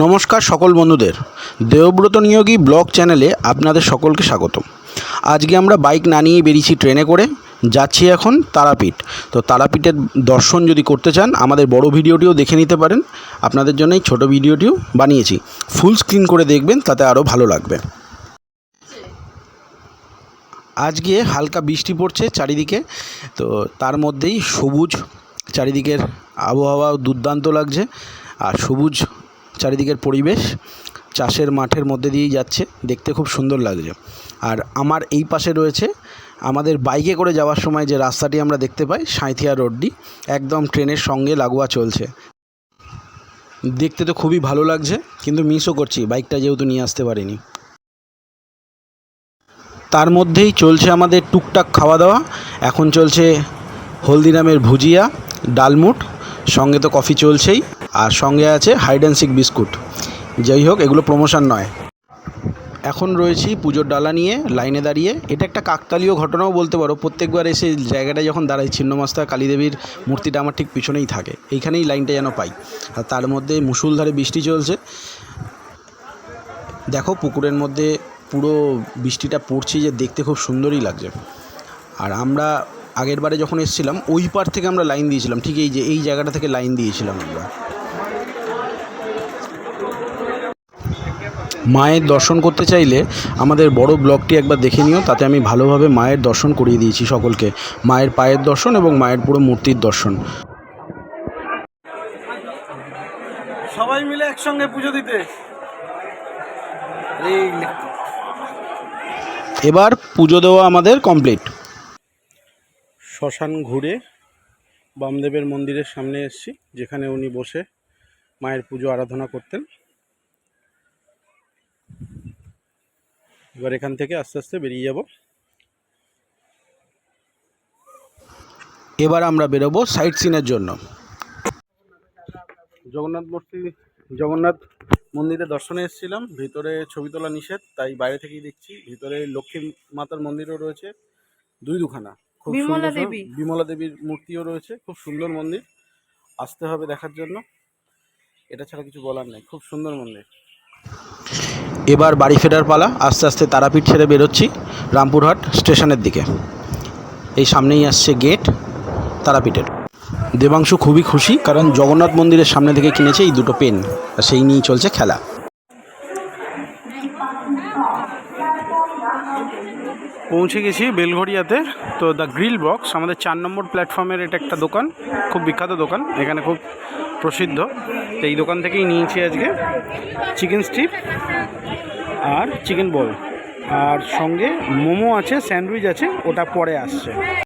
নমস্কার সকল বন্ধুদের। দেবব্রত নিয়োগী ব্লগ চ্যানেলে আপনাদের সকলকে স্বাগতম। আজকে আমরা বাইক না নিয়ে বেরিয়েছি ট্রেনে করে, যাচ্ছি এখন তারাপীঠ। তো তারাপীঠের দর্শন যদি করতে চান, আমাদের বড় ভিডিওটিও দেখে নিতে পারেন। আপনাদের জন্য এই ছোটো ভিডিওটিও বানিয়েছি। ফুল স্ক্রিন করে দেখবেন, তাতে আরও ভালো লাগবে। আজকে হালকা বৃষ্টি পড়ছে চারিদিকে, তো তার মধ্যেই সবুজ চারিদিকের আবহাওয়া দুর্দান্ত লাগছে। আর সবুজ চারিদিকের পরিবেশ চাষের মাঠের মধ্যে দিয়েই যাচ্ছে, দেখতে খুব সুন্দর লাগছে। আর আমার এই পাশে রয়েছে আমাদের বাইকে করে যাওয়ার সময় যে রাস্তাটি আমরা দেখতে পাই, সাঁইথিয়া রোডটি, একদম ট্রেনের সঙ্গে লাগোয়া চলছে। দেখতে তো খুবই ভালো লাগছে, কিন্তু মিসও করছি, বাইকটা যেহেতু নিয়ে আসতে পারিনি। তার মধ্যেই চলছে আমাদের টুকটাক খাওয়া দাওয়া, এখন চলছে হলদিরামের ভুজিয়া, ডালমুট, সঙ্গে তো কফি চলছেই। আর সঙ্গে আছে হাইড অ্যান্ড সিক বিস্কুট। যাই হোক, এগুলো প্রমোশন নয়। এখন রয়েছি পুজোর ডালা নিয়ে লাইনে দাঁড়িয়ে। এটা একটা কাকতালীয় ঘটনাও বলতে পারো। প্রত্যেকবার এসে জায়গাটায় যখন দাঁড়াই, ছিন্নমাস্তা কালীদেবীর মূর্তিটা আমার ঠিক পিছনেই থাকে। এইখানেই লাইনটা যেন পাই। আর তার মধ্যে মুসুলধারে বৃষ্টি চলছে। দেখো, পুকুরের মধ্যে পুরো বৃষ্টিটা পড়ছে যে দেখতে খুব সুন্দরই লাগছে। আর আমরা আগের বারে যখন এসেছিলাম, ওই পার থেকে আমরা লাইন দিয়েছিলাম। ঠিক এই যে, এই জায়গাটা থেকে লাইন দিয়েছিলাম আমরা। মায়ের দর্শন করতে চাইলে আমাদের বড় ব্লগটি একবার দেখে নিও তাতে আমি ভালোভাবে মায়ের দর্শন করিয়ে দিয়েছি সকলকে। মায়ের পায়ের দর্শন এবং মায়ের পুরো মূর্তির দর্শন। সবাই মিলে একসঙ্গে পুজো দিতে। এবার পুজো দেওয়া আমাদের কমপ্লিট শ্মশান ঘুরে বামদেবের মন্দিরের সামনে এসেছি যেখানে উনি বসে মায়ের পুজো আরাধনা করতেন। এবার এখান থেকে আস্তে আস্তে বেরিয়ে যাব। এবার আমরা বেরোবো সাইট সিনের জন্য। জগন্নাথ মূর্তি জগন্নাথ মন্দিরে দর্শনে এসেছিলাম। ভিতরে ছবি তোলা নিষেধ তাই বাইরে থেকেই দেখছি। ভিতরে লক্ষ্মী মাতার মন্দিরও রয়েছে দুই দুখানা। খুব বিমলা সুন্দর দেবী। বিমলা দেবীর মূর্তিও রয়েছে খুব সুন্দর মন্দির। আসতে হবে দেখার জন্য। এটা ছাড়া কিছু বলার নেই খুব সুন্দর মন্দির। এবার বাড়ি ফেরার পালা, আস্তে আস্তে তারাপীঠ ছেড়ে বেরোচ্ছি রামপুরহাট স্টেশনের দিকে। এই সামনেই আসছে গেট তারাপীঠের। দেবাংশু খুবই খুশি, কারণ জগন্নাথ মন্দিরের সামনে থেকে কিনেছে এই দুটো পেন, আর সেই নিয়েই চলছে খেলা। পৌঁছে গেছি বেলঘরিয়াতে তো দ্য গ্রিল বক্স, আমাদের চার নম্বর প্ল্যাটফর্মের এটা একটা দোকান, খুব বিখ্যাত দোকান। এখানে খুব প্রসিদ্ধ। তো এই দোকান থেকেই নিয়েছি আজকে। চিকেন স্ট্রিপ আর চিকেন বল। আর সঙ্গে মোমো আছে, স্যান্ডউইচ আছে, ওটা পরে আসছে।